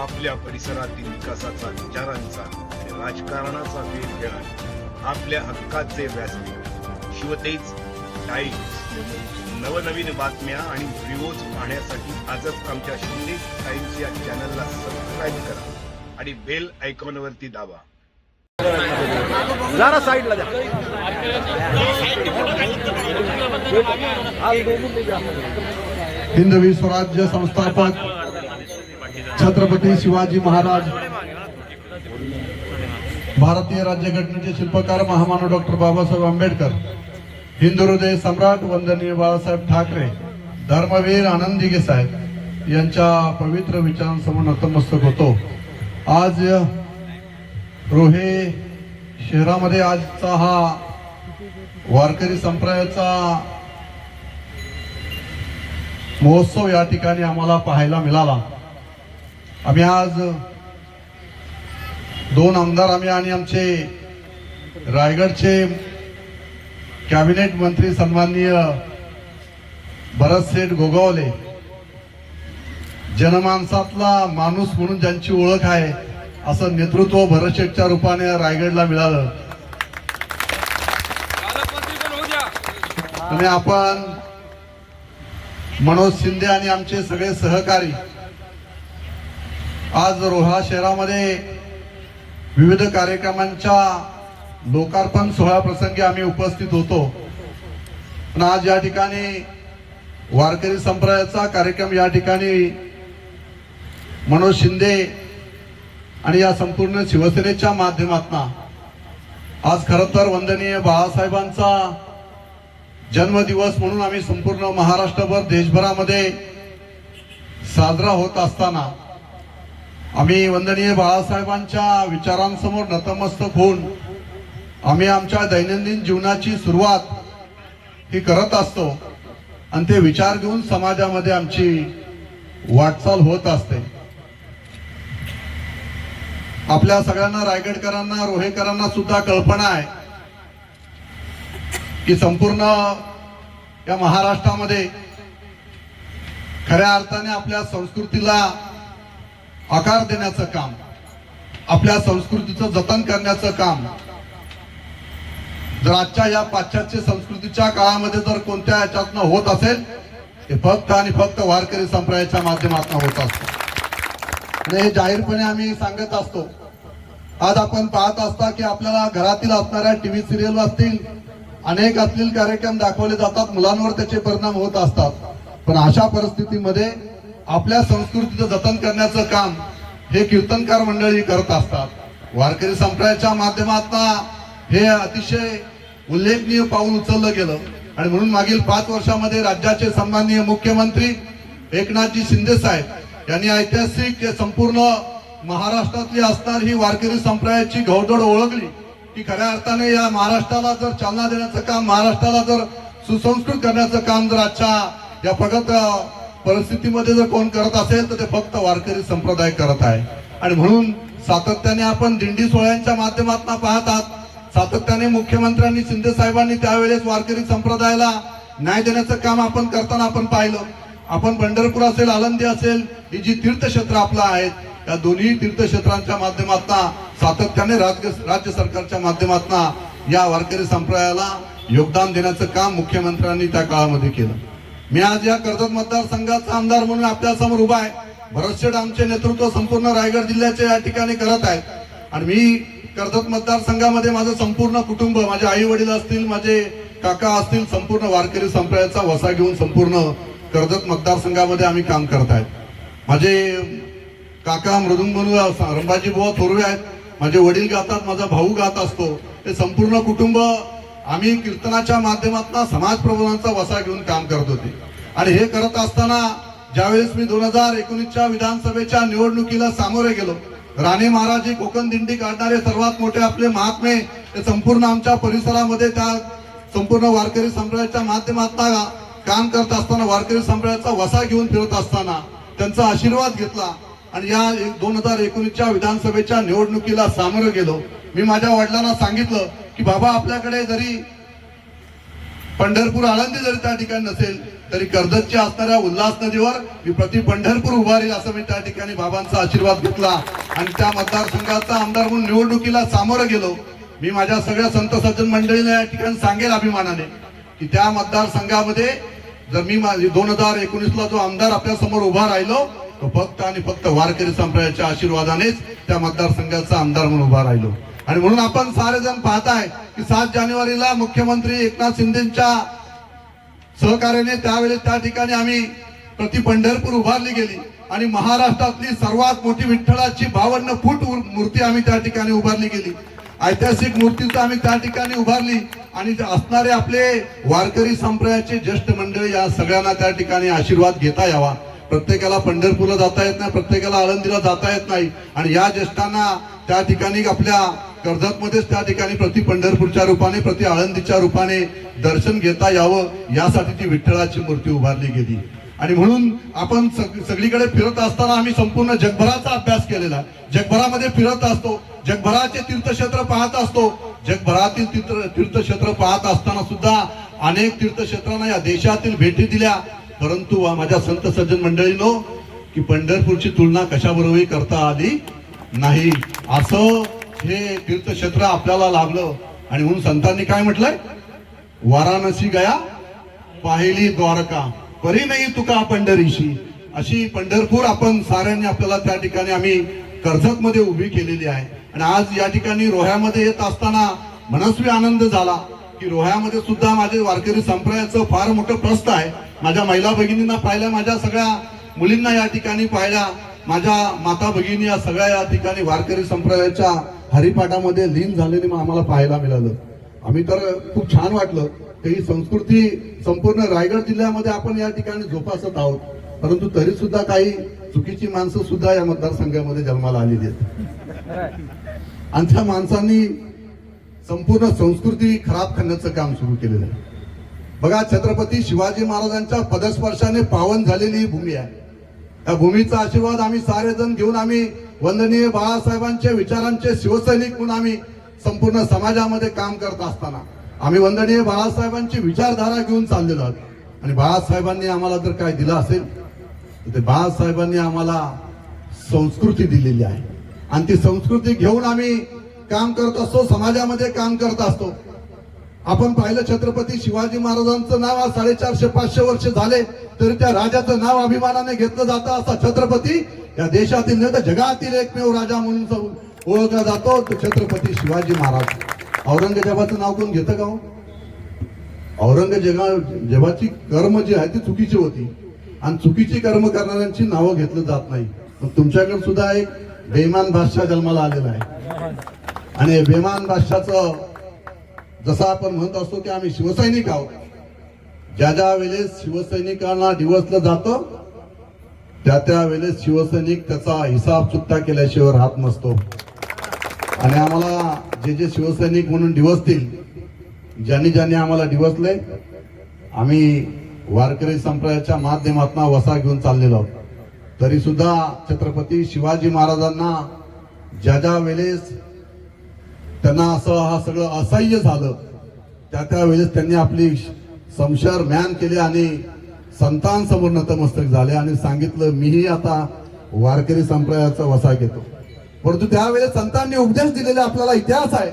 आपल्या परिसरातील विकासाचा विचारांचा राजकारणाचा वेध घेणारे आपल्या हक्काचे व्यासपीठ. शिवतेज टाइम्स. नवनवीन बातम्या आणि व्हिडिओज पाहण्यासाठी आजच आमच्या शिंदे टाइम्स या चॅनलला सबस्क्राईब करा आणि बेल आयकॉनवरती दाबा. जरा साईडला द्या हिंदवी स्वराज्य संस्थापक छत्रपती शिवाजी महाराज भारतीय राज्यघटनेचे शिल्पकार महामानव डॉक्टर बाबासाहेब आंबेडकर हिंदू हृदय सम्राट वंदनीय बाळासाहेब ठाकरे धर्मवीर आनंदिगे साहेब यांच्या पवित्र विचारांसमोर नतमस्तक होतो. आज रोहे शहरामध्ये आजचा हा वारकरी संप्रदायाचा महोत्सव या ठिकाणी आम्हाला पाहायला मिळाला. आम्ही आज दोन आमदार आम्ही आणि आमचे रायगडचे कॅबिनेट मंत्री सन्माननीय भरत शेठ गोगावले. जनमानसातला माणूस म्हणून ज्यांची ओळख आहे असं नेतृत्व भरत शेठच्या रूपाने रायगडला मिळालं. आणि आपण मनोज शिंदे आणि आमचे सगळे सहकारी आज रोहा शहरामध्ये विविध कार्यक्रमांच्या लोकार्पण सोहळा प्रसंगी आम्ही उपस्थित होतो. पण आज या ठिकाणी वारकरी संप्रदायाचा कार्यक्रम या ठिकाणी मनोज शिंदे आणि या संपूर्ण शिवसेनेच्या माध्यमातून आज खरं तर वंदनीय बाळासाहेबांचा जन्मदिवस म्हणून आम्ही संपूर्ण महाराष्ट्रभर देशभरामध्ये साजरा होत असताना आम्ही वंदनीय बाळासाहेबांच्या विचारांसमोर नतमस्तक होऊन आम्ही आमच्या दैनंदिन जीवनाची सुरुवात ही करत असतो. आणि ते विचार घेऊन समाजामध्ये आमची वाटचाल होत असते. आपल्या सगळ्यांना रायगडकरांना रोहेकरांना सुद्धा कल्पना आहे की संपूर्ण या महाराष्ट्रामध्ये खऱ्या अर्थाने आपल्या संस्कृतीला आकार देण्याचं काम आपल्या संस्कृतीचं जतन करण्याचं काम. जर आजच्या या पाश्चात्य संस्कृतीच्या काळामध्ये जर कोणत्या याच्यातनं होत असेल ते फक्त आणि फक्त वारकरी संप्रदायाच्या माध्यमातून होत असतं. आणि हे जाहीरपणे आम्ही सांगत असतो. आज आपण पाहत असता की आपल्याला घरातील असणाऱ्या टीव्ही सिरियल असतील अनेक असतील कार्यक्रम दाखवले जातात मुलांवर त्याचे परिणाम होत असतात. पण अशा परिस्थितीमध्ये आपल्या संस्कृतीचं जतन करण्याचं काम हे कीर्तनकार मंडळी करत असतात. वारकरी संप्रदायाच्या माध्यमातून हे अतिशय उल्लेखनीय पाऊल उचललं गेलं. आणि म्हणून मागील पाच वर्षामध्ये राज्याचे सन्माननीय मुख्यमंत्री एकनाथजी शिंदे साहेब यांनी ऐतिहासिक संपूर्ण महाराष्ट्रातली असणार ही वारकरी संप्रदायाची घोडदोड ओळखली की खऱ्या अर्थाने या महाराष्ट्राला जर चालना देण्याचं काम महाराष्ट्राला जर सुसंस्कृत करण्याचं काम जर आजच्या या प्रगत परिस्थितीमध्ये जर कोण करत असेल तर ते फक्त वारकरी संप्रदाय करत आहे. आणि म्हणून सातत्याने आपण दिंडी सोहळ्यांच्या माध्यमातून पाहतात सातत्याने मुख्यमंत्र्यांनी शिंदे साहेबांनी त्यावेळेस वारकरी संप्रदायाला न्याय देण्याचं काम आपण करताना आपण पाहिलं. आपण पंढरपूर असेल आलंदी असेल ही जी तीर्थक्षेत्र आपलं आहेत या दोन्ही तीर्थक्षेत्रांच्या माध्यमातून सातत्याने राज्य राज्य सरकारच्या माध्यमातून या वारकरी संप्रदायाला योगदान देण्याचं काम मुख्यमंत्र्यांनी त्या काळामध्ये केलं. मी आज या कर्जत मतदारसंघाचा आमदार म्हणून आपल्यासमोर उभा आहे. भरतशेठ आमचे नेतृत्व संपूर्ण रायगड जिल्ह्याचे या ठिकाणी करत आहेत. आणि मी कर्जत मतदारसंघामध्ये माझं संपूर्ण कुटुंब माझे आई वडील असतील माझे काका असतील संपूर्ण वारकरी संप्रदायाचा वसा घेऊन संपूर्ण कर्जत मतदारसंघामध्ये आम्ही काम करत आहेत. माझे काका मृदुंग रंभाजी बुवा थोरवे आहेत. माझे वडील गातात माझा भाऊ गात असतो. हे संपूर्ण कुटुंब आम्ही कीर्तनाच्या माध्यमातून समाज प्रबोधनाचा वसा घेऊन काम करत होते. आणि हे करत असताना ज्यावेळेस मी दोन हजार एकोणीसच्या विधानसभेच्या निवडणुकीला सामोरे गेलो राणे महाराज हे कोकण दिंडी काढणारे सर्वात मोठे आपले महात्मे हे संपूर्ण आमच्या परिसरामध्ये त्या संपूर्ण वारकरी संप्रदायाच्या माध्यमातून काम करत असताना वारकरी संप्रदायाचा वसा घेऊन फिरत असताना त्यांचा आशीर्वाद घेतला आणि या दोन हजार एकोणीसच्या विधानसभेच्या निवडणुकीला सामोरं गेलो. मी माझ्या वडिलांना सांगितलं की बाबा आपल्याकडे जरी पंढरपूर आळंदी जरी त्या ठिकाणी नसेल तरी कर्जतच्या असणाऱ्या उल्हास नदीवर मी प्रति पंढरपूर उभा राहील असं मी त्या ठिकाणी बाबांचा आशीर्वाद घेतला. आणि त्या मतदारसंघाचा आमदार म्हणून निवडणुकीला सामोरं गेलो. मी माझ्या सगळ्या संत सज्जन मंडळीला या ठिकाणी सांगेल अभिमानाने की त्या मतदारसंघामध्ये जर मी दोन हजार एकोणीसला जो आमदार आपल्यासमोर उभा राहिलो तो फक्त आणि फक्त वारकरी संप्रदायाच्या आशीर्वादानेच त्या मतदारसंघाचा आमदार म्हणून उभा राहिलो. आणि म्हणून आपण सारेजण पाहताय की सात जानेवारीला मुख्यमंत्री एकनाथ शिंदेच्या सहकार्याने त्यावेळेस त्या ठिकाणी आम्ही प्रति पंढरपूर उभारली गेली. आणि महाराष्ट्रातली सर्वात मोठी विठ्ठलाची बावन्न फूट मूर्ती आम्ही त्या ठिकाणी उभारली गेली. ऐतिहासिक मूर्तीचं आम्ही त्या ठिकाणी उभारली. आणि असणारे आपले वारकरी संप्रदायाचे ज्येष्ठ मंडळी या सगळ्यांना त्या ठिकाणी आशीर्वाद घेता यावा. प्रत्येकाला पंढरपूरला जाता येत नाही प्रत्येकाला आळंदीला जाता येत नाही. आणि या ज्येष्ठांना त्या ठिकाणी आपल्या कर्जतमध्येच त्या ठिकाणी प्रति पंढरपूरच्या रूपाने प्रति आळंदीच्या रूपाने दर्शन घेता यावं यासाठी ती विठ्ठलाची मूर्ती उभारली गेली. आणि म्हणून आपण सग- सगळीकडे फिरत असताना आम्ही संपूर्ण जगभराचा अभ्यास केलेला. आहे. जगभरामध्ये फिरत असतो जगभराचे तीर्थक्षेत्र पाहत असतो जगभरातील तीर्थ तीर्थक्षेत्र पाहत असताना सुद्धा अनेक तीर्थक्षेत्रांना या देशातील भेटी दिल्या. परंतु माझ्या संत सज्जन मंडळीनो की पंढरपूरची तुलना कशाबरोबरही करता आली नाही. असं हे तीर्थक्षेत्र आपल्याला लाभलं आणि म्हणून संतांनी काय म्हटलंय? वाराणसी गया पाहिली द्वारका परी नाही तुका पंढरीशी. अशी पंढरपूर आपण साऱ्यांनी आपल्याला त्या ठिकाणी आम्ही कर्जत मध्ये उभी केलेली आहे. आणि आज या ठिकाणी रोह्यामध्ये येत असताना मनस्वी आनंद झाला की रोह्यामध्ये सुद्धा माझे वारकरी संप्रदायाचं फार मोठं प्रस्त आहे. माझ्या महिला भगिनींना पाहिल्या माझ्या सगळ्या मुलींना या ठिकाणी पाहिल्या माझ्या माता भगिनी या सगळ्या या ठिकाणी वारकरी संप्रदायाच्या हरिपाठामध्ये लीन झालेली आम्हाला पाहायला मिळालं. आम्ही तर खूप छान वाटलं. की ही संस्कृती संपूर्ण रायगड जिल्ह्यामध्ये आपण या ठिकाणी जोपासत आहोत. परंतु तरी सुद्धा काही चुकीची माणसं सुद्धा या मतदारसंघामध्ये जन्माला आलेली आहेत. आणि त्या माणसांनी संपूर्ण संस्कृती खराब करण्याचं काम सुरू केलेलं आहे. बघा छत्रपती शिवाजी महाराजांच्या पदस्पर्शाने पावन झालेली ही भूमी आहे. त्या भूमीचा आशीर्वाद आम्ही सारेजण घेऊन आम्ही वंदनीय बाळासाहेबांच्या विचारांचे शिवसैनिक म्हणून आम्ही संपूर्ण समाजामध्ये काम करत असताना आम्ही वंदनीय बाळासाहेबांची विचारधारा घेऊन चाललेलो आहोत. आणि बाळासाहेबांनी आम्हाला जर काय दिलं असेल तर ते बाळासाहेबांनी आम्हाला संस्कृती दिलेली आहे. आणि ती संस्कृती घेऊन आम्ही काम करत असतो समाजामध्ये काम करत असतो. आपण पाहिलं छत्रपती शिवाजी महाराजांचं नाव आज साडेचारशे पाचशे वर्ष झाले तरी त्या राजाचं नाव अभिमानाने घेतलं जातं असा छत्रपती या देशातील नाही तर जगातील एकमेव राजा म्हणून ओळखला जातो. तो छत्रपती शिवाजी महाराज. औरंगजेबाचं नाव कोण घेतं का हो? औरंगजेबाची कर्म जी आहे ती चुकीची होती. आणि चुकीची कर्म करणाऱ्यांची नावं घेतलं जात नाही. पण तुमच्याकडे सुद्धा एक बेमान बादशाह जन्माला आलेला आहे. आणि बेमान बादशाचं जसं आपण म्हणत असतो की आम्ही शिवसैनिक आहोत. ज्या ज्या वेळेस शिवसैनिकांना डिवसलं जातं त्या त्या वेळेस शिवसैनिक त्याचा हिसाब सुद्धा केल्याशिवाय राहत नसतो. आणि आम्हाला जे जे शिवसैनिक म्हणून दिवसतील ज्यांनी ज्यांनी आम्हाला दिवसले आम्ही वारकरी संप्रदायाच्या माध्यमातून वसा घेऊन चाललेलो आहोत. तरी सुद्धा छत्रपती शिवाजी महाराजांना ज्या ज्या वेळेस त्यांना असं हा सगळं असह्य झालं त्या त्या वेळेस त्यांनी आपली संशर म्यान केले आणि संतांसमोर नतमस्तक झाले आणि सांगितलं मीही आता वारकरी संप्रदायाचा वसा घेतो. परंतु त्यावेळेस संतांनी उपदेश दिलेला आपल्याला इतिहास आहे.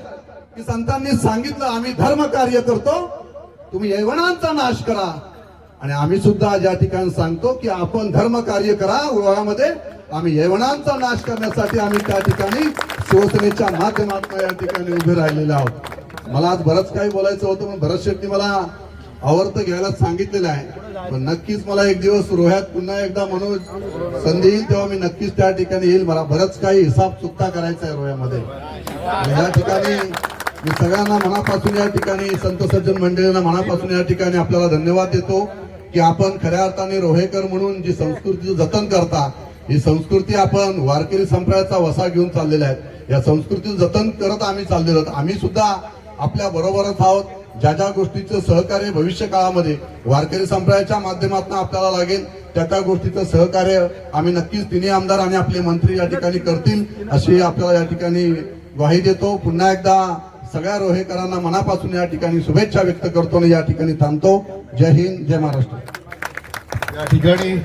की संतांनी सांगितलं आम्ही धर्म कार्य करतो तुम्ही यवनांचा नाश करा. आणि आम्ही सुद्धा ज्या ठिकाणी सांगतो की आपण धर्म कार्य करा ओळामध्ये आम्ही यवनांचा नाश करण्यासाठी आम्ही त्या ठिकाणी शिवसेनेच्या माध्यमातून या ठिकाणी उभे राहिलेले आहोत. मला आज बरंच काही बोलायचं होतं पण भरत शेट्टी मला आवर्त घ्यायला सांगितलेलं आहे. पण नक्कीच मला एक दिवस रोह्यात पुन्हा एकदा मनोज संधी येईल तेव्हा मी नक्कीच त्या ठिकाणी येईल. मला बरंच काही हिसाब चुकता करायचा आहे रोह्यामध्ये. या ठिकाणी मी सगळ्यांना मनापासून या ठिकाणी संत सज्जन मंडळींना मनापासून या ठिकाणी आपल्याला धन्यवाद देतो की आपण खऱ्या अर्थाने रोहेकर म्हणून जी संस्कृतीचं जतन करता ही संस्कृती आपण वारकरी संप्रदायाचा वसा घेऊन चाललेला आहे या संस्कृतीचं जतन करत आम्ही चाललेलो आहोत. आम्ही सुद्धा आपल्या बरोबरच आहोत. ज्या ज्या गोष्टीचं सहकार्य भविष्य काळामध्ये वारकरी संप्रदायाच्या माध्यमातून आपल्याला लागेल त्या त्या गोष्टीचं सहकार्य आम्ही नक्कीच तिन्ही आमदार आणि आपले मंत्री या ठिकाणी करतील अशी आपल्याला या ठिकाणी ग्वाही देतो. पुन्हा एकदा सगळ्या रोहेकरांना मनापासून या ठिकाणी शुभेच्छा व्यक्त करतो आणि या ठिकाणी थांबतो. जय हिंद जय महाराष्ट्र. या ठिकाणी